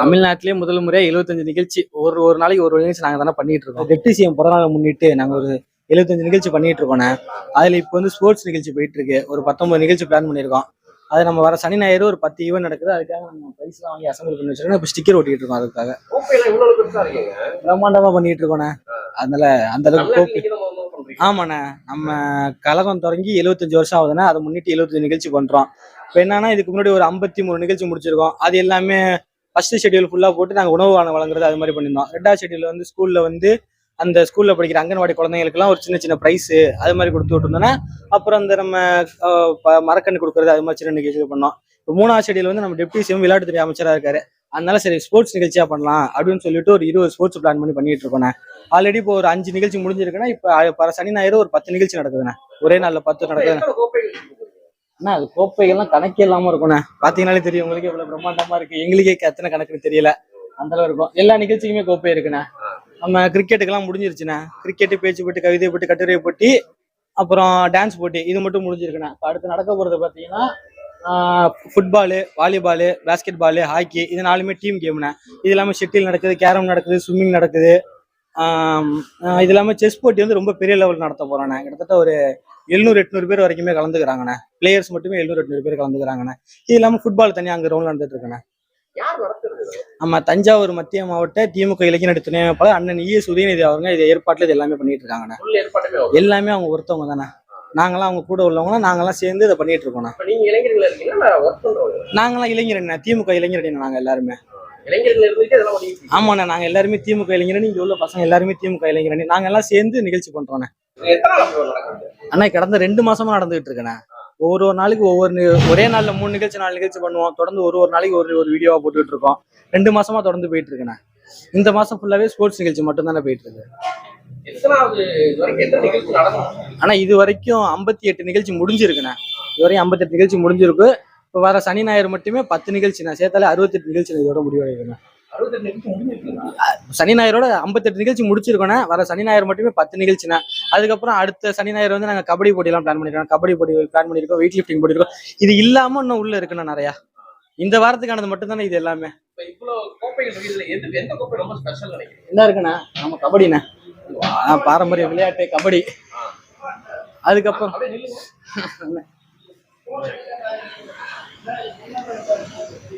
தமிழ்நாட்டிலேயே முதல் முறையா 75 நிகழ்ச்சி ஒரு ஒரு நாளைக்கு ஒரு நிகழ்ச்சி நாங்க தானே பண்ணிட்டு இருக்கோம். டெப்டி சிஎம் பிறந்தநாளை முன்னிட்டு நாங்க ஒரு 75 நிகழ்ச்சி பண்ணிட்டு இருக்கோண்ணே. அதுல இப்போ வந்து ஸ்போர்ட்ஸ் நிகழ்ச்சி போயிட்டு இருக்கு ஒரு 19 நிகழ்ச்சி பிளான் பண்ணியிருக்கோம். அது நம்ம வர சனி ஞாயிறு ஒரு பத்து ஈவெண்ட் நடக்குது. அதுக்காக நம்ம பைசா வாங்கி அசம்பிள் பண்ணி வச்சிருக்கோம். இப்போ ஸ்டிக்கர் ஒட்டிட்டு இருக்கோம் அதுக்காக. பிரம்மாண்டமா பண்ணிட்டு இருக்கோண்ணே. அதனால அந்த அளவுக்கு ஆமாண்ணே. நம்ம கழகம் தொடங்கி 75 வருஷம் ஆகுதுன்னா அதை முன்னிட்டு 75 நிகழ்ச்சி பண்றோம். இப்போ என்னன்னா இதுக்கு முன்னாடி ஒரு 53 நிகழ்ச்சி முடிச்சிருக்கோம். அது எல்லாமே ஃபர்ஸ்ட் ஷெட்யூல் ஃபுல்லா போட்டு நாங்கள் உணவு வாங்க வழங்குறது அது மாதிரி பண்ணியிருந்தோம். ரெண்டாவது ஷெடியூல் வந்து ஸ்கூல்ல வந்து அந்த ஸ்கூல்ல படிக்கிற அங்கன்வாடி குழந்தைங்களுக்குலாம் ஒரு சின்ன சின்ன ப்ரைஸ் அது மாதிரி கொடுத்து விட்டுருந்தோன்னா அப்புறம் அந்த நம்ம அஹ், மரக்கன்று கொடுக்குறது அது மாதிரி சின்ன நிகழ்ச்சி பண்ணோம். இப்போ மூணாவது ஷெடியூல் வந்து நம்ம டெப்டி சிஎம் விளையாட்டுத்துறை அமைச்சரா இருக்காரு. அதனால சரி ஸ்போர்ட்ஸ் நிகழ்ச்சியா பண்ணலாம் அப்படின்னு சொல்லிட்டு ஒரு இருபது ஸ்போர்ட்ஸ் பிளான் பண்ணி பண்ணிட்டு இருக்கேன் ஆல்ரெடி இப்போ ஒரு அஞ்சு நிகழ்ச்சி முடிஞ்சிருக்குன்னா இப்போ சனி ஞாயிறு ஒரு பத்து நிகழ்ச்சி நடக்குதுண்ணே. ஒரே நாள்ல பத்து நடக்குது எத்தனை அண்ணா அது கோப்பைகள்லாம் கணக்கே இல்லாம இருக்கும்ண்ணே. பாத்தீங்கன்னாலே தெரியும் உங்களுக்கு எவ்வளவு பிரம்மாண்டமா இருக்கு. எங்களுக்கே எத்தனை கணக்குன்னு தெரியல. அந்த அளவு இருக்கும். எல்லா நிகழ்ச்சிக்குமே கோப்பை இருக்குண்ணே. நம்ம கிரிக்கெட்டுக்கெல்லாம் முடிஞ்சிருச்சுண்ணே. கிரிக்கெட்டு பேச்சு போட்டு கவிதை போட்டு கட்டுரை போட்டி அப்புறம் டான்ஸ் போட்டி இது மட்டும் முடிஞ்சிருக்குண்ணே. அடுத்து நடக்க போறது பாத்தீங்கன்னா football volleyball basket Balu hockey இது நாலுமே டீம் கேம்ண்ணே இது இல்லாமல் ஷெட்டில் நடக்குது கேரம் நடக்குது ஸ்விம்மிங் நடக்குது. இது இல்லாமல் செஸ் போட்டி வந்து ரொம்ப பெரிய லெவல் நடத்த போறோண்ணே கிட்டத்தட்ட ஒரு எழுநூறு எட்நூறு பேர் வரைக்குமே கலந்துக்கிறாங்கண்ணே. பிளேயர்ஸ் மட்டுமே எழுநூறு எட்நூறு பேர் கலந்துக்கிறாங்கண்ணே. இது இல்லாமல் ஃபுட்பால் தனியாக அங்கே ரவுண்ட் நடந்துட்டு இருக்குண்ணே? நம்ம தஞ்சாவூர் மத்திய மாவட்ட திமுக இளைஞர் துணை அமைப்பாளர் அண்ணன் இஎஸ் உதயநிதி அவங்க இது ஏற்பாட்டில் இது எல்லாமே பண்ணிட்டு இருக்காங்கண்ணே. எல்லாமே அவங்க ஒருத்தவங்க தானே நாங்களாம் அவங்க கூட உள்ளவங்க நாங்களாம் சேர்ந்து இதை பண்ணிட்டு நீங்க பண்றவங்க நாங்களாம் இளைஞர் திமுக இளைஞர் நாங்கள் எல்லாருமே. ஆமாண்ணே நாங்கள் எல்லாருமே திமுக இளைஞரணி இங்கே உள்ள பசங்க எல்லாருமே திமுக இளைஞரணி நாங்கள் எல்லாம் சேர்ந்து நிகழ்ச்சி பண்றோண்ணே. அண்ணா கடந்த ரெண்டு மாசமா நடந்துகிட்டு இருக்கேண்ணே. ஒவ்வொரு ஒரு நாளைக்கு ஒவ்வொரு ஒரே நாள்ல மூணு நிகழ்ச்சி நாலு நிகழ்ச்சி பண்ணுவோம். தொடர்ந்து ஒரு ஒரு நாளைக்கு ஒரு ஒரு வீடியோவா போட்டுட்டு இருக்கோம். ரெண்டு மாசமா தொடர்ந்து போயிட்டு இருக்கேண்ணே. இந்த மாசம் ஃபுல்லாவே ஸ்போர்ட்ஸ் நிகழ்ச்சி மட்டும் தானே போயிட்டு இருக்கு. ஆனா இது வரைக்கும் ஐம்பத்தி எட்டு நிகழ்ச்சி முடிஞ்சிருக்குண்ணே. இது வரையும் ஐம்பத்தெட்டு நிகழ்ச்சி முடிஞ்சிருக்கு. இப்போ வர சனி ஞாயிறு மட்டுமே பத்து நிகழ்ச்சி நான் சேர்த்தாலே அறுபத்தெட்டு நிகழ்ச்சி இதோட முடிஞ்சிருக்குங்களா சனி ஞாயிறோட ஐம்பத்தெட்டு நிகழ்ச்சி முடிச்சிருக்கோண்ணே வர சனி ஞாயிறு மட்டுமே பத்து நிகழ்ச்சிண்ணே அதுக்கப்புறம் அடுத்த சனி ஞாயிறு வந்து நாங்கள் கபடி போட்டியெல்லாம் பிளான் பண்ணிருக்கோம். கபடி போட்டி பிளான் பண்ணியிருக்கோம் வெயிட் லிஃப்டிங் போட்டிருக்கோம். இது இல்லாம இன்னும் உள்ள இருக்குண்ணா நிறையா. இந்த வாரத்துக்கானது மட்டும் தானே இது எல்லாமே. என்ன இருக்குண்ணா? நம்ம கபடிண்ணே. பாரம்பரிய விளையாட்டு கபடி. அதுக்கப்புறம்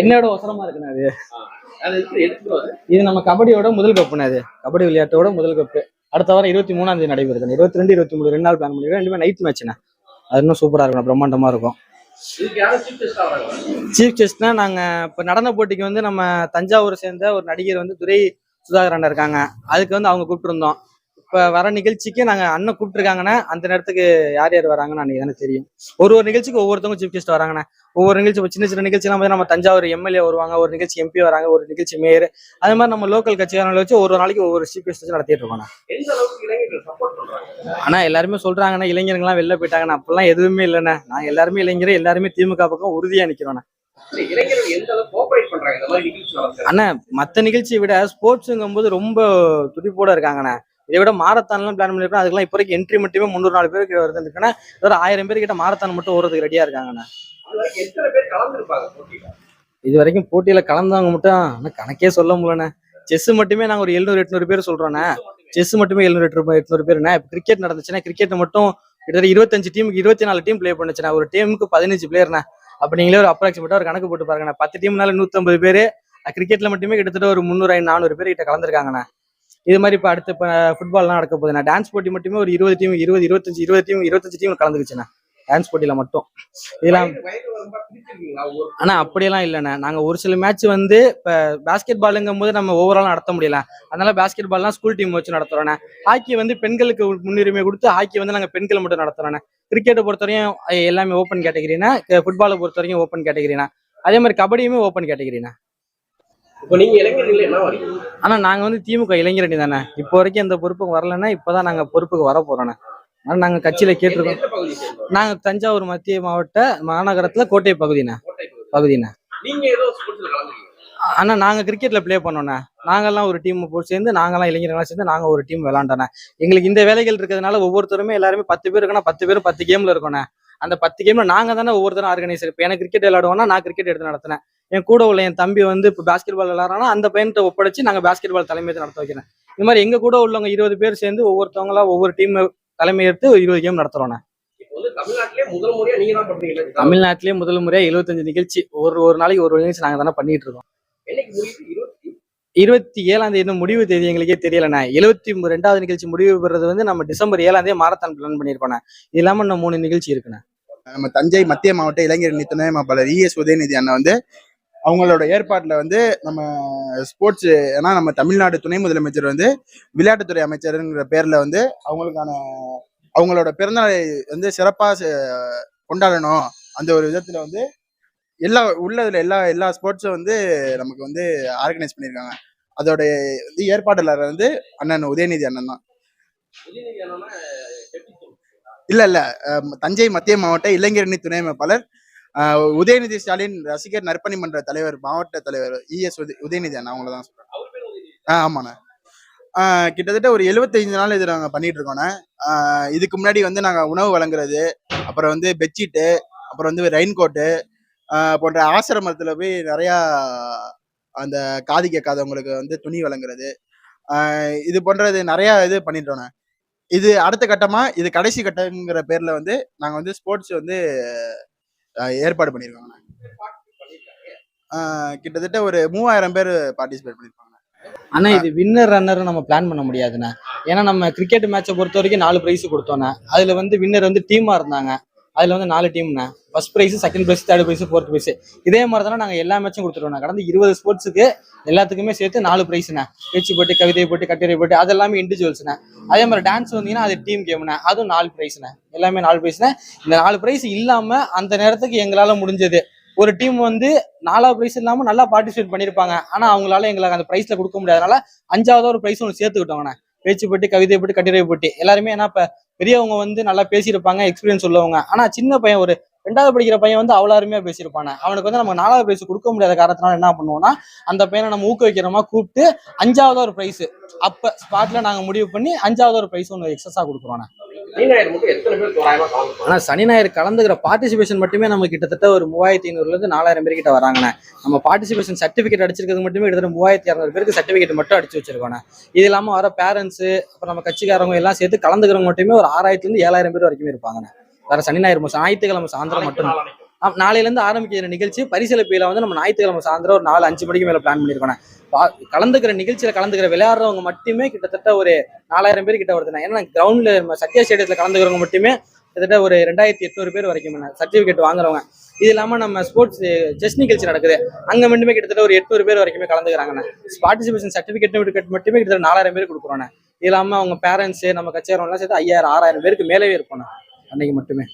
என்னோட அவசரமா இருக்குண்ணா அது. இது நம்ம கபடியோட முதல் கப்புண்ணே அது. கபடி விளையாட்டோட முதல் கப்பு. அடுத்த வாரம் இருபத்தி மூணாம் தேதி நடைபெறுது. இருபத்தி ரெண்டு இருபத்தி மூணு ரெண்டு நாள் பிளான் பண்ணிருக்கோம் ரெண்டுமே நைட் மேட்ச்ண்ணே அது இன்னும் சூப்பரா இருக்கும் பிரம்மாண்டமா இருக்கும். சீஃப் கெஸ்ட்னா நாங்க இப்ப நடன போட்டிக்கு வந்து நம்ம தஞ்சாவூரை சேர்ந்த ஒரு நடிகர் வந்து துரை சுதாகர் அண்ணன் இருக்காங்க. அதுக்கு வந்து அவங்க கூப்பிட்டுருந்தோம். இப்ப வர நிகழ்ச்சிக்கு நாங்க அண்ணன் கூப்பிட்டுருக்காங்கன்னா அந்த நேரத்துக்கு யார் யார் வராங்கன்னு அன்னைக்கு தானே தெரியும். ஒரு ஒரு நிகழ்ச்சிக்கு ஒவ்வொருத்தவங்க சீஃப் கெஸ்ட் வராங்கண்ணே. ஒவ்வொரு நிகழ்ச்சி சின்ன சின்ன நிகழ்ச்சிலாம் வந்து நம்ம தஞ்சாவூர் எம்எல்ஏ வருவாங்க. ஒரு நிகழ்ச்சி எம்பி வராங்க ஒரு நிகழ்ச்சி மேயர் அது மாதிரி நம்ம லோக்கல் கட்சிக்காரங்களை வச்சு ஒரு நாளைக்கு ஒவ்வொரு சீஃப் கெஸ்ட் வச்சு நடத்திட்டு இருக்கோம் எந்த அளவுக்கு இளைஞர்கள் சப்போர்ட் பண்றாங்க? ஆனா எல்லாருமே சொல்றாங்கண்ணா இளைஞர்கள்லாம் வெளில போயிட்டாங்கண்ணா. அப்பெல்லாம் எதுவுமே இல்லைண்ணே. நாங்க எல்லாருமே இளைஞர் எல்லாருமே திமுக பக்கம் உறுதியா நிக்கிறோம் இல்ல, இளைஞர்கள் எந்த அளவுக்கு கோஆபரேட் பண்றாங்க? இந்த மாதிரி நிகழ்ச்சி நடத்துறது அண்ணா மத்த நிகழ்ச்சியை விட ஸ்போர்ட்ஸுங்கும் போது ரொம்ப துடிப்போட இருக்காங்கண்ணே. இதை விட மாரத்தான்லாம் பிளான் பண்ணிருக்கோம். அதுக்கெல்லாம் இப்போ வரைக்கும் என்ட்ரி மட்டுமே முந்நூறு நாலு பேருக்கு வருதுன்னு ஒரு ஆயிரம் பேர் கிட்ட மாரத்தான் மட்டும் ஓடுறதுக்கு ரெடியா இருக்காங்கண்ணா. இது வரைக்கும் பேர் போட்டியில போட்டியில கலந்தவங்க மட்டும் ஆனா கணக்கே சொல்ல முடியலண்ணே. செஸ் மட்டுமே நாங்க ஒரு எழுநூறு எட்நூறு பேர் சொல்றோண்ணே. செஸ் மட்டுமே எழுநூறு எட்நூறு எட்நூறு பேருண்ணே. இப்போ கிரிக்கெட் நடந்துச்சுன்னா கிரிக்கெட் மட்டும் கிட்டத்தட்ட இருபத்தஞ்சு டீமுக்கு இருபத்தி நாலு டீம் ப்ளே பண்ணுச்சுண்ணா. ஒரு டீமுக்கு பதினஞ்சு பிளேயர்ண்ணே அப்ப நீங்களே ஒரு அப்ராக்சிமேட்டாக ஒரு கணக்கு போட்டு பாருங்கண்ணே. பத்து டீம்னால நூற்றம்பது பேர் கிரிக்கெட்ல மட்டுமே கிட்டத்தட்ட ஒரு முந்நூறு நானூறு பேர் கிட்ட கலந்துருக்காங்கண்ணே. இது மாதிரி இப்போ அடுத்து இப்போ ஃபுட்பால்லாம் நடக்க போகுதுண்ணா. டான்ஸ் போட்டி மட்டுமே ஒரு இருபது டீம் இருபது இருபத்தஞ்சு இருபது டீம் இருபத்தஞ்சு டீம் கலந்துக்குச்சுண்ணா. டான்ஸ் போட்டியில மட்டும். இதெல்லாம் ஆனா அப்படியெல்லாம் இல்லைண்ணே. நாங்க ஒரு சில மேட்ச் வந்து இப்ப பாஸ்கெட் பாலுங்கும் போது நம்ம ஓவரால் நடத்த முடியல. அதனால பாஸ்கெட் பால்லாம் ஸ்கூல் டீம் வச்சு நடத்துறோண்ணே. ஹாக்கி வந்து பெண்களுக்கு முன்னுரிமை கொடுத்து ஹாக்கி வந்து நாங்க பெண்கள் மட்டும் நடத்துறோண்ணே. கிரிக்கெட்டை பொறுத்தவரையும் எல்லாமே ஓப்பன் கேட்டகிரினா ஃபுட்பாலை பொறுத்த வரைக்கும் ஓப்பன் கேட்டகிரினா அதே மாதிரி கபடியுமே ஓப்பன் கேட்டகிரினா இப்போ நீங்க இளைஞர்கள் என்ன வரீங்க ஆனா நாங்க வந்து திமுக இளைஞரணி தானே. இப்போ வரைக்கும் எந்த பொறுப்புக்கு வரலன்னா இப்பதான் நாங்க பொறுப்புக்கு வர போறோண்ணே ஆனா நாங்க கட்சியில கேட்டிருக்கோம்? நாங்க தஞ்சாவூர் மத்திய மாவட்ட மாநகரத்துல கோட்டை பகுதிண்ணே. பகுதிண்ணே. ஆனா நாங்க கிரிக்கெட்ல ப்ளே பண்ணோண்ணே நாங்கெல்லாம் ஒரு டீம் போட்டு சேர்ந்து நாங்கெல்லாம் இளைஞர்களாம் சேர்ந்து நாங்க ஒரு டீம் விளாண்டோண்ணே எங்களுக்கு இந்த வேலைகள் இருக்கிறதுனால ஒவ்வொருத்தருமே எல்லாருமே பத்து பேர் இருக்குன்னா பத்து பேரும் பத்து கேம்ல இருக்கோண்ணே அந்த பத்து கேம்ல நாங்க தானே ஒவ்வொருத்தரும் ஆர்கனைசர் இப்போ எனக்கு கிரிக்கெட் விளையாடுவோம்னா நான் கிரிக்கெட் எடுத்து நடத்தினேன். என் கூட உள்ள என் தம்பி வந்து இப்போ பாஸ்கெட் பால் விளாட்றானா அந்த பையன்கிட்ட ஒப்படைச்சு நாங்கள் பாஸ்கெட் பால் தலைமையேற்று நடத்த வைக்கிறேன். இந்த மாதிரி எங்க கூட உள்ளவங்க இருபது பேர் சேர்ந்து ஒவ்வொருத்தவங்களா ஒவ்வொரு டீம் தலைமையேற்று ஒரு இருபது கேம் நடத்துறோண்ணே இப்போ வந்து தமிழ்நாட்டிலே முதல் முறையா நீங்க தான் பண்றீங்க தமிழ்நாட்டிலேயே முதல் முறையா எழுபத்தஞ்சு நிகழ்ச்சி ஒரு ஒரு நாளைக்கு ஒரு நிகழ்ச்சி நாங்கள் தானே பண்ணிட்டு இருக்கோம். இருபத்தி ஏழாம் தேதி இன்னும் முடிவு தேதி எங்களுக்கே தெரியலண்ணே எழுபத்தி ரெண்டாவது நிகழ்ச்சி முடிவு பெறது வந்து நம்ம டிசம்பர் ஏழாம் தேதி மாரத்தான் பிளான் பண்ணியிருக்கோண்ணே இது இல்லாம இன்னும் மூணு நிகழ்ச்சி இருக்குண்ணே நம்ம தஞ்சை மத்திய மாவட்ட இளைஞர் துணை மாப்பாளர் இஎஸ் உதயநிதி அண்ணன் வந்து அவங்களோட ஏற்பாட்டில் வந்து நம்ம ஸ்போர்ட்ஸ் ஏன்னா நம்ம தமிழ்நாடு துணை முதலமைச்சர் வந்து விளையாட்டுத்துறை அமைச்சருங்கிற பேர்ல வந்து அவங்களுக்கான அவங்களோட பிறந்தநாளை வந்து சிறப்பாக கொண்டாடணும். அந்த ஒரு விதத்துல வந்து எல்லா உள்ளதுல எல்லா எல்லா ஸ்போர்ட்ஸும் வந்து நமக்கு வந்து ஆர்கனைஸ் பண்ணியிருக்காங்க அதோட வந்து ஏற்பாட்டாளர் வந்து அண்ணன் உதயநிதி அண்ணன் தான். இல்ல இல்ல தஞ்சை மத்திய மாவட்ட இளைஞரணி துணை அமைப்பாளர் உதயநிதி ஸ்டாலின் ரசிகர் நற்பணி மன்ற தலைவர் மாவட்ட தலைவர் இஎஸ் உதயநிதி அண்ணா அவங்கள தான் சொல்றேன். ஆ ஆமாண்ணே. கிட்டத்தட்ட ஒரு 75 நாள் இது நாங்கள் பண்ணிட்டு இருக்கோண்ணே. இதுக்கு முன்னாடி வந்து நாங்கள் உணவு வழங்குறது அப்புறம் வந்து பெட்ஷீட்டு அப்புறம் வந்து ரெயின் கோட்டு போன்ற ஆசிரமத்தில் போய் நிறையா அந்த காது கேட்காதவங்களுக்கு வந்து துணி வழங்குறது இது போன்றது நிறையா இது பண்ணிட்டோண்ணே. இது அடுத்த கட்டமா இது கடைசி கட்டங்கிற பேர்ல வந்து நாங்க வந்து ஸ்போர்ட்ஸ் வந்து ஏற்பாடு பண்ணியிருக்காங்க கிட்டத்தட்ட ஒரு மூவாயிரம் பேர் பார்ட்டிசிபேட் பண்ணியிருக்காங்க ஆனா இது வின்னர் ரன்னர் நம்ம பிளான் பண்ண முடியாதுண்ணே. ஏன்னா நம்ம கிரிக்கெட் மேட்சை பொறுத்த வரைக்கும் நாலு பிரைஸ் கொடுத்தோண்ணே. அதுல வந்து வின்னர் வந்து டீமா இருந்தாங்க. அதில் வந்து நாலு டீம்ண்ணே first prize second prize third prize fourth prize இதே மாதிரி தானே நாங்கள் எல்லா மேட்சும் கொடுத்துருவோம் கடந்த இருபது ஸ்போர்ட்ஸுக்கு எல்லாத்துக்குமே சேர்த்து நாலு பிரைஸ்ண்ணே பேச்சு போட்டு கவிதை போட்டு கட்டுரை போட்டு அது எல்லாமே இண்டிவிஜுவல்ஸ்ண்ணே அதே மாதிரி டான்ஸ் வந்தீங்கன்னா அது டீம் கேம்ண்ணே அதுவும் நாலு பிரைஸ்ண்ணே எல்லாமே நாலு பிரைஸ்ண்ணே இந்த நாலு ப்ரைஸ் இல்லாமல் அந்த நேரத்துக்கு எங்களால் முடிஞ்சது. ஒரு டீம் வந்து நாலாவது பிரைஸ் இல்லாமல் நல்லா பார்ட்டிசிபேட் பண்ணியிருப்பாங்க ஆனால் அவங்களால எங்களுக்கு அந்த ப்ரைஸில் கொடுக்க முடியாதனால அஞ்சாவது ஒரு ப்ரைஸ் ஒன்று சேர்த்துக்கிட்டோங்கண்ணே. பேச்சு போட்டு கவிதை போட்டு கட்டுரை போட்டு. எல்லாருமே ஏன்னா இப்போ பெரியவங்க வந்து நல்லா பேசியிருப்பாங்க எக்ஸ்பீரியன்ஸ் உள்ளவங்க. ஆனா சின்ன பையன் ஒரு ரெண்டாவது படிக்கிற பையன் வந்து அவ்வளோ அருமையாக பேசியிருப்பானே. அவனுக்கு வந்து நம்ம நாலாவது பிரைஸ் கொடுக்க முடியாத காரணத்தினால என்ன பண்ணுவோம்னா அந்த பையனை நம்ம ஊக்குவிக்கிறோமா கூப்பிட்டு அஞ்சாவது ஒரு பிரைஸ் அப்போ ஸ்பாட்ல நாங்கள் முடிவு பண்ணி அஞ்சாவது ஒரு பிரைஸ் ஒன்று எக்ஸஸாக கொடுக்குறோண்ணே ஆனா சனி ஞாயிறு கலந்துக்கிற பார்ட்டிசிபேஷன் மட்டுமே நம்ம கிட்டத்தட்ட ஒரு மூவாயிரத்தி ஐநூறுல இருந்து நாலாயிரம் பேர் கிட்ட வராங்கண்ணே. நம்ம பார்ட்டிசிபேஷன் சர்டிஃபிகேட் அடிச்சிருக்கிறது மட்டுமே கிட்டத்தட்ட மூவாயிரத்தி இரநூறு பேருக்கு சர்டிஃபிகேட் மட்டும் அடிச்சு வச்சிருக்கோண்ணே இது இல்லாம வர பேரண்ட்ஸ் அப்புறம் நம்ம கட்சிக்காரங்க எல்லாம் சேர்த்து கலந்துக்கிறவங்க மட்டுமே ஒரு ஆறாயிரத்துல இருந்து ஏழாயிரம் பேர் வரைக்கும் இருப்பாங்கண்ணே. வேற சனி ஞாயிறு மாசம் ஞாயிற்றுக்கிழமை சாயந்தரம் மட்டும். நாளைக்கு ஆம், நாளையில இருந்து ஆரம்பிக்கிற நிகழ்ச்சி பரிசளிப்பையில வந்து நம்ம ஞாயிற்றுக்கிழமை சாயந்தரம் ஒரு நாலு அஞ்சு மணிக்கு மேல பிளான் பண்ணிருக்கோம் பா- கலந்துக்கிற நிகழ்ச்சியில கலந்துக்கிற விளையாடுறவங்க மட்டுமே கிட்டத்தட்ட ஒரு நாலாயிரம் பேர் கிட்ட வருதுண்ணா. ஏன்னா கிரவுண்ட்ல நம்ம சத்யா ஸ்டேடியத்துல கலந்துக்கிறவங்க மட்டுமே கிட்டத்தட்ட ஒரு ரெண்டாயிரத்தி எட்நூறு பேர் வரைக்கும் சர்டிபிகேட் வாங்குறவங்க. இது இல்லாம நம்ம ஸ்போர்ட்ஸ் செஸ் நிகழ்ச்சி நடக்குது. அங்க மட்டுமே கிட்டத்தட்ட ஒரு எட்நூறு பேர் வரைக்குமே கலந்துக்கிறாங்கண்ணே. பார்ட்டிசிபேஷன் சர்டிபிகேட் மட்டுமே கிட்டத்தட்ட நாலாயிரம் பேர் கொடுக்குறோண்ணே. இது இல்லாம அவங்க பேரண்ட்ஸ் நம்ம கட்சியாரவங்க எல்லாம் சேர்த்து ஐயாயிரம் ஆறாயிரம் பேருக்கு மேலேயே இருப்போம் அன்னைக்கு மட்டுமே.